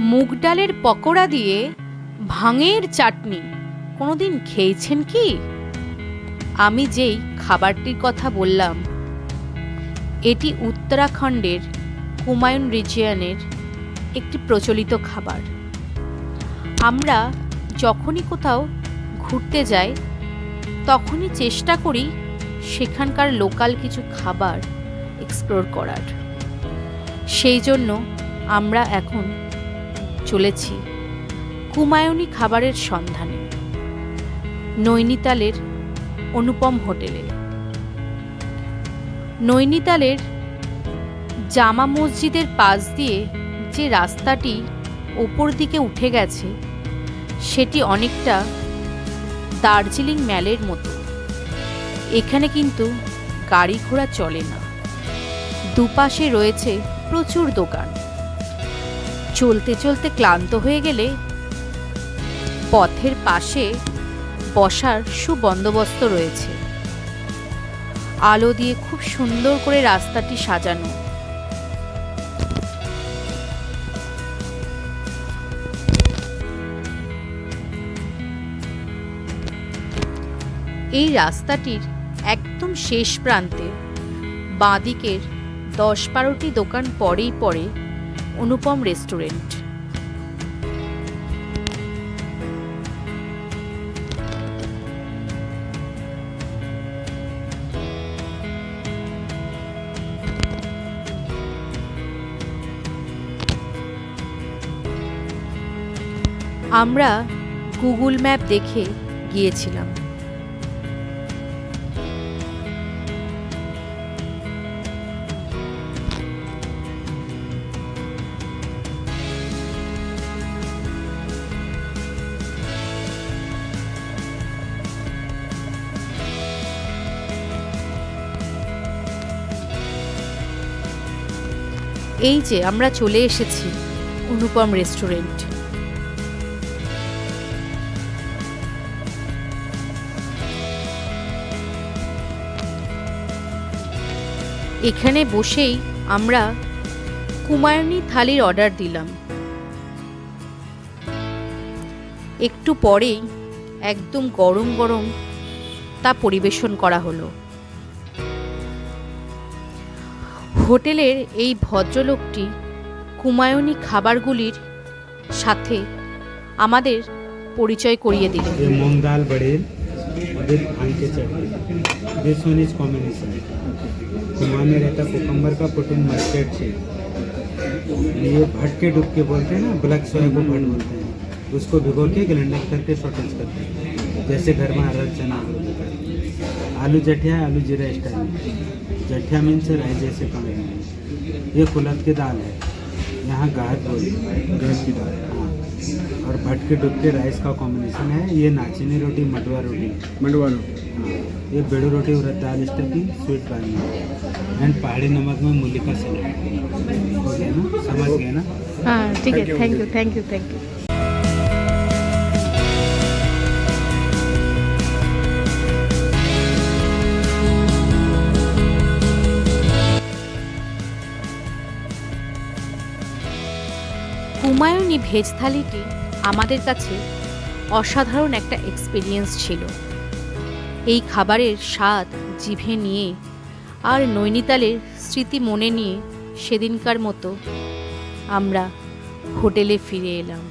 মুগ ডালের পকোড়া দিয়ে ভাঙের চাটনি। কোনোদিন খেয়েছেন কি? আমি যেই খাবারটির কথা বললাম, এটি উত্তরাখণ্ডের কুমায়ুন রিজিয়ানের একটি প্রচলিত খাবার। আমরা যখনই কোথাও ঘুরতে যাই, তখনই চেষ্টা করি সেখানকার লোকাল কিছু খাবার এক্সপ্লোর করার। সেই জন্য আমরা এখন চলেছি কুমায়ুনি খাবারের সন্ধানে, নৈনিতালের অনুপম হোটেলে। নৈনিতালের জামা মসজিদের পাশ দিয়ে যে রাস্তাটি ওপর দিকে উঠে গেছে, সেটি অনেকটা দার্জিলিং ম্যালের মতো। এখানে কিন্তু গাড়ি ঘোড়া চলে না। দুপাশে রয়েছে প্রচুর দোকান। চলতে চলতে ক্লান্ত হয়ে গেলে পথের পাশে বসার সুবন্দোবস্ত রয়েছে। আলো দিয়ে খুব সুন্দর করে রাস্তাটি সাজানো। এই রাস্তাটির একদম শেষ প্রান্তে বাঁদিকের দশ বারোটি দোকান পরেই পরে অনুপম রেস্টুরেন্ট। আমরা গুগল ম্যাপ দেখে গিয়েছিলাম। এই যে আমরা চলে এসেছি, অনুপম রেস্টুরেন্ট। এখানে বসেই আমরা কুমায়ুনি থালির অর্ডার দিলাম। একটু পরেই একদম গরম গরম তা পরিবেশন করা হলো। হোটেলের এই ভদ্রলোকটি কুমায়ুনি খাবারগুলির সাথে আমাদের পরিচয় করিয়ে দিলেন ये मूंग दाल बड़ेल विद भांग के चटनी दिस वन इज कॉम्बिनेशन कुमार में रहता कुकम्बर का पुटिन मस्टर्ड शेक ये भट के डुब के बोलते हैं ना ब्लैक सोया को भट बोलते हैं उसको भिगो के ग्राइंडर करके शॉर्टेज करते हैं जैसे घर में हरा चना आलू जठिया आलू जीरा स्टाइल। जठिया मीन्स राय जैसे कम ये कुलत की दाल है। यहाँ गाहत बोली गहत की दाल। हाँ। और भट के डुब के राइस का कॉम्बिनेशन है। ये नाचीनी रोटी मडवा रोटी। मडवा रोटी। हाँ। ये बेड़ू रोटी और दाल स्टाइल की स्वीट वाली एंड पहाड़ी नमक में मूली का सलाद हो गया ना? समझ गया ना? हाँ ठीक है। Thank you thank you thank you Kumaoni veg থালিটি আমাদের কাছে অসাধারণ একটা এক্সপিরিয়েন্স ছিল। এই খাবারের স্বাদ জিভে নিয়ে আর নৈনিতালের স্মৃতি মনে নিয়ে সেদিনকার মতো আমরা হোটেলে ফিরে এলাম।